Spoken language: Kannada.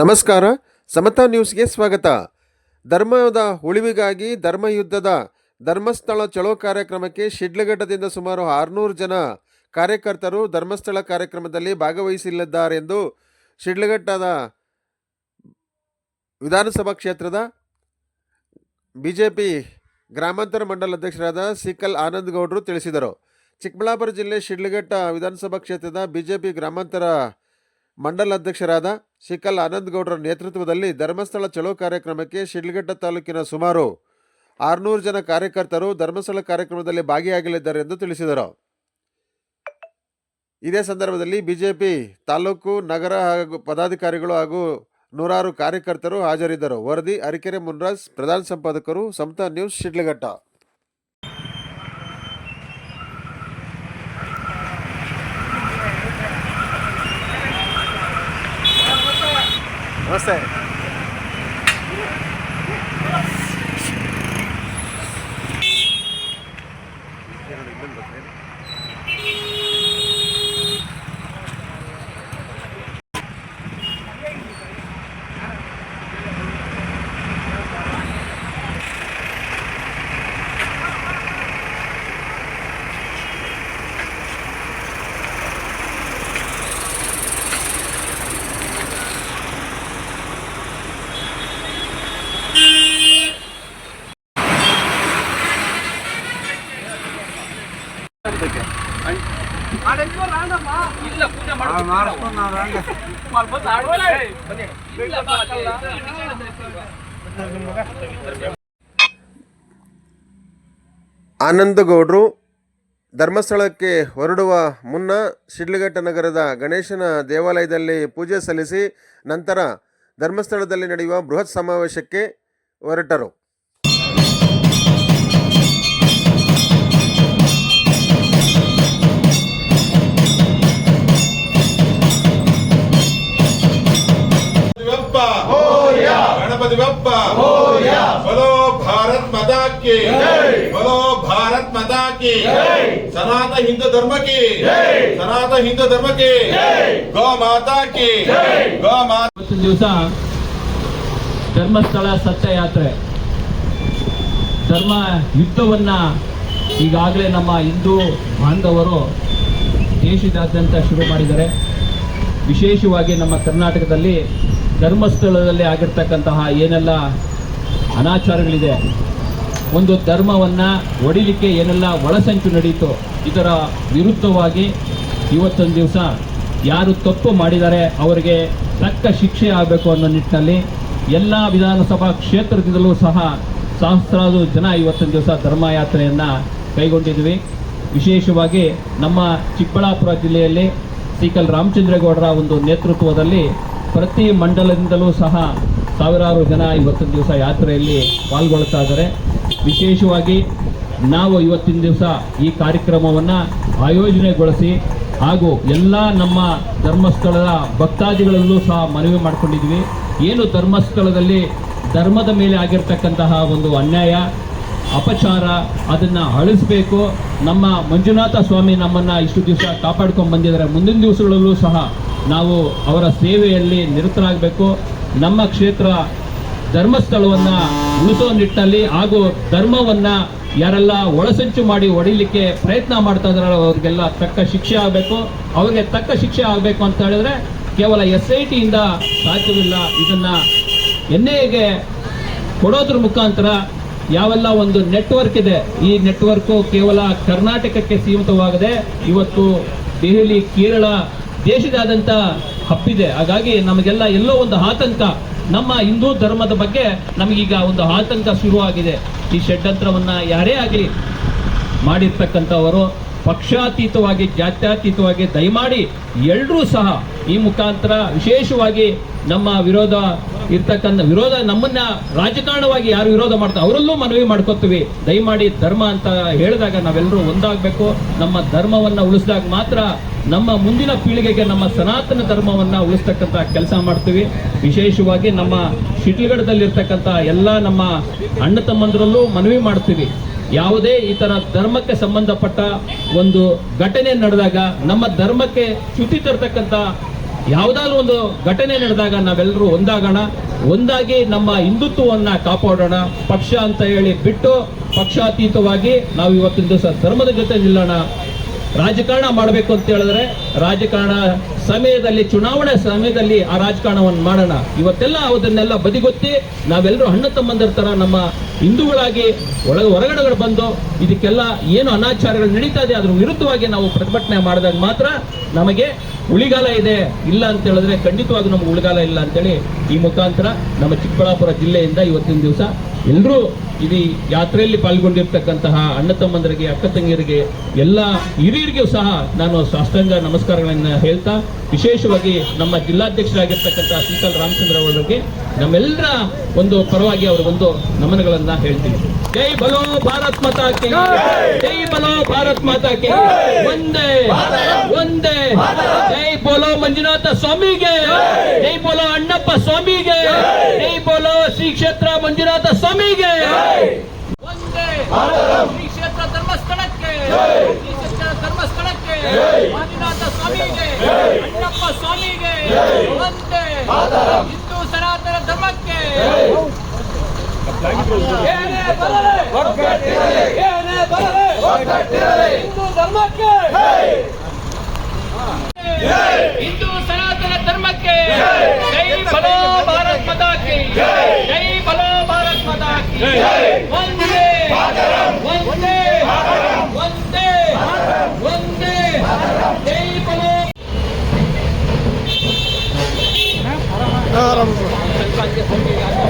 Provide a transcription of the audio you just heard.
ನಮಸ್ಕಾರ, ಸಮತಾ ನ್ಯೂಸ್ಗೆ ಸ್ವಾಗತ. ಧರ್ಮದ ಉಳಿವಿಗಾಗಿ ಧರ್ಮಯುದ್ಧದ ಧರ್ಮಸ್ಥಳ ಚಳೋ ಕಾರ್ಯಕ್ರಮಕ್ಕೆ ಶಿಡ್ಲಘಟ್ಟದಿಂದ ಸುಮಾರು ಆರುನೂರು ಜನ ಕಾರ್ಯಕರ್ತರು ಧರ್ಮಸ್ಥಳ ಕಾರ್ಯಕ್ರಮದಲ್ಲಿ ಭಾಗವಹಿಸಲಿದ್ದಾರೆಂದು ಶಿಡ್ಲಘಟ್ಟದ ವಿಧಾನಸಭಾ ಕ್ಷೇತ್ರದ ಬಿ ಜೆ ಪಿ ಗ್ರಾಮಾಂತರ ಮಂಡಲ ಅಧ್ಯಕ್ಷರಾದ ಸಿಕಲ್ ಆನಂದ್ ಗೌಡರು ತಿಳಿಸಿದರು. ಚಿಕ್ಕಬಳ್ಳಾಪುರ ಜಿಲ್ಲೆ ಶಿಡ್ಲಘಟ್ಟ ವಿಧಾನಸಭಾ ಕ್ಷೇತ್ರದ ಬಿ ಜೆ ಪಿ ಗ್ರಾಮಾಂತರ ಮಂಡಲ ಅಧ್ಯಕ್ಷರಾದ ಶಿಕಲ್ ಆನಂದ್ ಗೌಡರ ನೇತೃತ್ವದಲ್ಲಿ ಧರ್ಮಸ್ಥಳ ಚಲೋ ಕಾರ್ಯಕ್ರಮಕ್ಕೆ ಶಿಡ್ಲಘಟ್ಟ ತಾಲೂಕಿನ ಸುಮಾರು ಆರುನೂರು ಜನ ಕಾರ್ಯಕರ್ತರು ಧರ್ಮಸ್ಥಳ ಕಾರ್ಯಕ್ರಮದಲ್ಲಿ ಭಾಗಿಯಾಗಲಿದ್ದಾರೆ ಎಂದು ತಿಳಿಸಿದರು. ಇದೇ ಸಂದರ್ಭದಲ್ಲಿ ಬಿಜೆಪಿ ತಾಲೂಕು, ನಗರ ಹಾಗೂ ಪದಾಧಿಕಾರಿಗಳು ಹಾಗೂ ನೂರಾರು ಕಾರ್ಯಕರ್ತರು ಹಾಜರಿದ್ದರು. ವರದಿ ಅರಿಕೆರೆ ಮುನ್ರಾಜ್, ಪ್ರಧಾನ ಸಂಪಾದಕರು ಸಮತಾ ನ್ಯೂಸ್ ಶಿಡ್ಲಘಟ್ಟ. ನಮಸ್ತೆ ಆನಂದಗೌಡರು ಧರ್ಮಸ್ಥಳಕ್ಕೆ ಹೊರಡುವ ಮುನ್ನ ಶಿಡ್ಲಘಟ್ಟ ನಗರದ ಗಣೇಶನ ದೇವಾಲಯದಲ್ಲಿ ಪೂಜೆ ಸಲ್ಲಿಸಿ ನಂತರ ಧರ್ಮಸ್ಥಳದಲ್ಲಿ ನಡೆಯುವ ಬೃಹತ್ ಸಮಾವೇಶಕ್ಕೆ ಹೊರಟರು. ಗಣಪತಿ ಹಬ್ಬ ಬಲೋ ಭಾರತ್ ಮತಾ ಬಲೋ ಭಾರತ್ ಮತಾ ಕಿ ಸನಾತ ಹಿಂದೂ ಧರ್ಮಕ್ಕೆ. ಕಿ ಸನಾತ ಹಿಂದೂ ಧರ್ಮಕ್ಕೆ. ಗೋ ಮಾತಾಕಿ ಗೋ ಮಾತಾ ದಿವಸ ಧರ್ಮಸ್ಥಳ ಸತ್ಯ ಯಾತ್ರೆ ಧರ್ಮ ಯುದ್ಧವನ್ನ ಈಗಾಗಲೇ ನಮ್ಮ ಹಿಂದೂ ಬಾಂಧವರು ದೇಶದಾದ್ಯಂತ ಶುರು ಮಾಡಿದ್ದಾರೆ. ವಿಶೇಷವಾಗಿ ನಮ್ಮ ಕರ್ನಾಟಕದಲ್ಲಿ ಧರ್ಮಸ್ಥಳದಲ್ಲಿ ಆಗಿರ್ತಕ್ಕಂತಹ ಏನೆಲ್ಲ ಅನಾಚಾರಗಳಿದೆ, ಒಂದು ಧರ್ಮವನ್ನು ಒಡಿಲಿಕ್ಕೆ ಏನೆಲ್ಲ ಒಳಸಂಚು ನಡೆಯಿತು ಇದರ ವಿರುದ್ಧವಾಗಿ ಇವತ್ತೊಂದು ದಿವಸ ಯಾರು ತಪ್ಪು ಮಾಡಿದರೆ ಅವರಿಗೆ ತಕ್ಕ ಶಿಕ್ಷೆ ಆಗಬೇಕು ಅನ್ನೋ ನಿಟ್ಟಿನಲ್ಲಿ ಎಲ್ಲ ವಿಧಾನಸಭಾ ಕ್ಷೇತ್ರದಿಂದಲೂ ಸಹ ಸಹಸ್ರಾರು ಜನ ಇವತ್ತೊಂದು ದಿವಸ ಧರ್ಮಯಾತ್ರೆಯನ್ನು ಕೈಗೊಂಡಿದ್ವಿ. ವಿಶೇಷವಾಗಿ ನಮ್ಮ ಚಿಕ್ಕಬಳ್ಳಾಪುರ ಜಿಲ್ಲೆಯಲ್ಲಿ ಸಿಕಲ್ ರಾಮಚಂದ್ರೇಗೌಡರ ಒಂದು ನೇತೃತ್ವದಲ್ಲಿ ಪ್ರತಿ ಮಂಡಲದಿಂದಲೂ ಸಹ ಸಾವಿರಾರು ಜನ ಇವತ್ತಿನ ದಿವಸ ಯಾತ್ರೆಯಲ್ಲಿ ಪಾಲ್ಗೊಳ್ತಾ ಇದ್ದಾರೆ. ವಿಶೇಷವಾಗಿ ನಾವು ಇವತ್ತಿನ ದಿವಸ ಈ ಕಾರ್ಯಕ್ರಮವನ್ನು ಆಯೋಜನೆಗೊಳಿಸಿ ಹಾಗೂ ಎಲ್ಲ ನಮ್ಮ ಧರ್ಮಸ್ಥಳದ ಭಕ್ತಾದಿಗಳಲ್ಲೂ ಸಹ ಮನವಿ ಮಾಡಿಕೊಂಡಿದ್ವಿ ಏನು ಧರ್ಮಸ್ಥಳದಲ್ಲಿ ಧರ್ಮದ ಮೇಲೆ ಆಗಿರ್ತಕ್ಕಂತಹ ಒಂದು ಅನ್ಯಾಯ ಅಪಚಾರ ಅದನ್ನ ಅಳಿಸಬೇಕು. ನಮ್ಮ ಮಂಜುನಾಥ ಸ್ವಾಮಿ ನಮ್ಮನ್ನ ಇಷ್ಟು ದಿವಸ ಕಾಪಾಡ್ಕೊಂಡು ಬಂದಿದ್ದಾರೆ. ಮುಂದಿನ ದಿವಸಗಳಲ್ಲೂ ಸಹ ನಾವು ಅವರ ಸೇವೆಯಲ್ಲಿ ನಿರತರಾಗಬೇಕು. ನಮ್ಮ ಕ್ಷೇತ್ರ ಧರ್ಮಸ್ಥಳವನ್ನ ಉಳಿಸೋ ನಿಟ್ಟಲ್ಲಿ ಹಾಗೂ ಧರ್ಮವನ್ನ ಯಾರೆಲ್ಲ ಒಳಸಂಚು ಮಾಡಿ ಹೊಡಿಲಿಕ್ಕೆ ಪ್ರಯತ್ನ ಮಾಡ್ತಾ ಇದಾರೆ, ಅವ್ರಿಗೆಲ್ಲ ತಕ್ಕ ಶಿಕ್ಷೆ ಆಗಬೇಕು. ಅವ್ರಿಗೆ ತಕ್ಕ ಶಿಕ್ಷೆ ಆಗಬೇಕು ಅಂತ ಹೇಳಿದ್ರೆ ಕೇವಲ ಎಸ್ ಐ ಟಿಯಿಂದ ಸಾಧ್ಯವಿಲ್ಲ. ಇದನ್ನ ಎನ್ ಐಗೆ ಕೊಡೋದ್ರ ಮುಖಾಂತರ ಯಾವೆಲ್ಲ ಒಂದು ನೆಟ್ವರ್ಕ್ ಇದೆ, ಈ ನೆಟ್ವರ್ಕ್ ಕೇವಲ ಕರ್ನಾಟಕಕ್ಕೆ ಸೀಮಿತವಾಗದೆ ಇವತ್ತು ದೆಹಲಿ, ಕೇರಳ ದೇಶದಾದಂಥ ಹಬ್ಬಿದೆ. ಹಾಗಾಗಿ ನಮಗೆಲ್ಲ ಎಲ್ಲೋ ಒಂದು ಆತಂಕ, ನಮ್ಮ ಹಿಂದೂ ಧರ್ಮದ ಬಗ್ಗೆ ನಮಗೀಗ ಒಂದು ಆತಂಕ ಶುರುವಾಗಿದೆ. ಈ ಷಡ್ಯಂತ್ರವನ್ನು ಯಾರೇ ಆಗಲಿ ಮಾಡಿರ್ತಕ್ಕಂಥವರು ಪಕ್ಷಾತೀತವಾಗಿ, ಜಾತ್ಯಾತೀತವಾಗಿ ದಯಮಾಡಿ ಎಲ್ಲರೂ ಸಹ ಈ ಮುಖಾಂತರ ವಿಶೇಷವಾಗಿ ನಮ್ಮ ವಿರೋಧ ಇರ್ತಕ್ಕಂಥ ವಿರೋಧ ನಮ್ಮನ್ನ ರಾಜಕಾರಣವಾಗಿ ಯಾರು ವಿರೋಧ ಮಾಡ್ತಾರೆ ಅವರಲ್ಲೂ ಮನವಿ ಮಾಡ್ಕೋತೀವಿ. ದಯಮಾಡಿ ಧರ್ಮ ಅಂತ ಹೇಳಿದಾಗ ನಾವೆಲ್ಲರೂ ಒಂದಾಗಬೇಕು. ನಮ್ಮ ಧರ್ಮವನ್ನ ಉಳಿಸಿದಾಗ ಮಾತ್ರ ನಮ್ಮ ಮುಂದಿನ ಪೀಳಿಗೆಗೆ ನಮ್ಮ ಸನಾತನ ಧರ್ಮವನ್ನ ಉಳಿಸ್ತಕ್ಕಂಥ ಕೆಲಸ ಮಾಡ್ತೀವಿ. ವಿಶೇಷವಾಗಿ ನಮ್ಮ ಶಿಟ್ಲಗಡದಲ್ಲಿರ್ತಕ್ಕಂಥ ಎಲ್ಲ ನಮ್ಮ ಅಣ್ಣ ತಮ್ಮಂದರಲ್ಲೂ ಮನವಿ ಮಾಡ್ತೀವಿ. ಯಾವುದೇ ಈ ಥರ ಧರ್ಮಕ್ಕೆ ಸಂಬಂಧಪಟ್ಟ ಒಂದು ಘಟನೆ ನಡೆದಾಗ ನಮ್ಮ ಧರ್ಮಕ್ಕೆ ಚ್ಯುತಿ ತರ್ತಕ್ಕಂಥ ಯಾವುದಾದ್ರೂ ಒಂದು ಘಟನೆ ನಡೆದಾಗ ನಾವೆಲ್ಲರೂ ಒಂದಾಗೋಣ, ಒಂದಾಗಿ ನಮ್ಮ ಹಿಂದುತ್ವವನ್ನ ಕಾಪಾಡೋಣ. ಪಕ್ಷ ಅಂತ ಹೇಳಿ ಬಿಟ್ಟು ಪಕ್ಷಾತೀತವಾಗಿ ನಾವು ಇವತ್ತಿನ ದಿವಸ ಧರ್ಮದ ಜೊತೆ ನಿಲ್ಲೋಣ. ರಾಜಕಾರಣ ಮಾಡಬೇಕು ಅಂತ ಹೇಳಿದ್ರೆ ರಾಜಕಾರಣ ಸಮಯದಲ್ಲಿ, ಚುನಾವಣೆ ಸಮಯದಲ್ಲಿ ಆ ರಾಜಕಾರಣವನ್ನು ಮಾಡೋಣ. ಇವತ್ತೆಲ್ಲ ಅದನ್ನೆಲ್ಲ ಬದಿಗೊತ್ತಿ ನಾವೆಲ್ಲರೂ ಅಣ್ಣ ತಮ್ಮಂದಿರ ತರ ನಮ್ಮ ಹಿಂದೂಗಳಾಗಿ ಒಳಗೆ ಹೊರಗಡೆಗಳು ಬಂದು ಇದಕ್ಕೆಲ್ಲ ಏನು ಅನಾಚಾರಗಳು ನಡೀತಾ ಇದೆ, ಅದ್ರ ವಿರುದ್ಧವಾಗಿ ನಾವು ಪ್ರತಿಭಟನೆ ಮಾಡಿದಾಗ ಮಾತ್ರ ನಮಗೆ ಉಳಿಗಾಲ ಇದೆ, ಇಲ್ಲ ಅಂತ ಹೇಳಿದ್ರೆ ಖಂಡಿತವಾಗೂ ನಮ್ಗೆ ಉಳಿಗಾಲ ಇಲ್ಲ ಅಂತೇಳಿ ಈ ಮುಖಾಂತರ ನಮ್ಮ ಚಿಕ್ಕಬಳ್ಳಾಪುರ ಜಿಲ್ಲೆಯಿಂದ ಇವತ್ತಿನ ದಿವಸ ಎಲ್ಲರೂ ಇದು ಯಾತ್ರೆಯಲ್ಲಿ ಪಾಲ್ಗೊಂಡಿರ್ತಕ್ಕಂತಹ ಅಣ್ಣ ತಮ್ಮಂದರಿಗೆ, ಅಕ್ಕ ತಂಗಿಯರಿಗೆ, ಎಲ್ಲ ಹಿರಿಯರಿಗೂ ಸಹ ನಾನು ಸಾಷ್ಟಾಂಗ ನಮಸ್ಕಾರಗಳನ್ನು ಹೇಳ್ತಾ, ವಿಶೇಷವಾಗಿ ನಮ್ಮ ಜಿಲ್ಲಾಧ್ಯಕ್ಷರಾಗಿರ್ತಕ್ಕಂಥ ಶ್ರೀಕಲ್ ರಾಮಚಂದ್ರ ಅವರಿಗೆ ನಮ್ಮೆಲ್ಲರ ಒಂದು ಪರವಾಗಿ ಅವರ ಒಂದು ನಮನಗಳನ್ನು ಹೇಳ್ತೀನಿ. ಜೈ ಬಲೋ ಭಾರತ್ ಮಾತಾ ಕಿ ಜೈ! ಬಲೋ ಭಾರತ್ ಮಾತಾ ಕಿ ಒಂದೇ ಒಂದೇ, ಜೈ ಬೋಲೋ ಮಂಜುನಾಥ ಸ್ವಾಮಿಗೆ, ಜೈ ಬೋಲೋ ಅಣ್ಣಪ್ಪ ಸ್ವಾಮಿಗೆ, ಜೈ ಬೋಲೋ ಶ್ರೀ ಕ್ಷೇತ್ರ ಮಂಜುನಾಥ ಸ್ವಾಮಿಗೆ. ಒಂದೇ ಶ್ರೀ ಕ್ಷೇತ್ರ ಧರ್ಮಸ್ಥಳಕ್ಕೆ. ಶ್ರೀ ಕ್ಷೇತ್ರ ಧರ್ಮಸ್ಥಳಕ್ಕೆ. ಮಂಜುನಾಥ ಸ್ವಾಮಿಗೆ. ಅಣ್ಣಪ್ಪ ಸ್ವಾಮಿಗೆ. ಒಂದೇ ಹಿಂದೂ ಸನಾತನ ಧರ್ಮಕ್ಕೆ. ಏನೇ ಬರಲಿ. ಏನೇ ಬರಲಿ. ಹಿಂದೂ ಧರ್ಮಕ್ಕೆ ಹಿಂದೂ ಸನಾತನ ಧರ್ಮಕ್ಕೆ ಜೈ ಬಲೋ ಭಾರತ್ ಮಾತಾ ಕಿ ಜೈ ಬಲೋ ಭಾರತ್ ಮಾತಾ ಕಿ ಒಂದೇ ಒಂದೇ ಒಂದೇ ಒಂದೇ ಜೈ ಬಲೋ Thank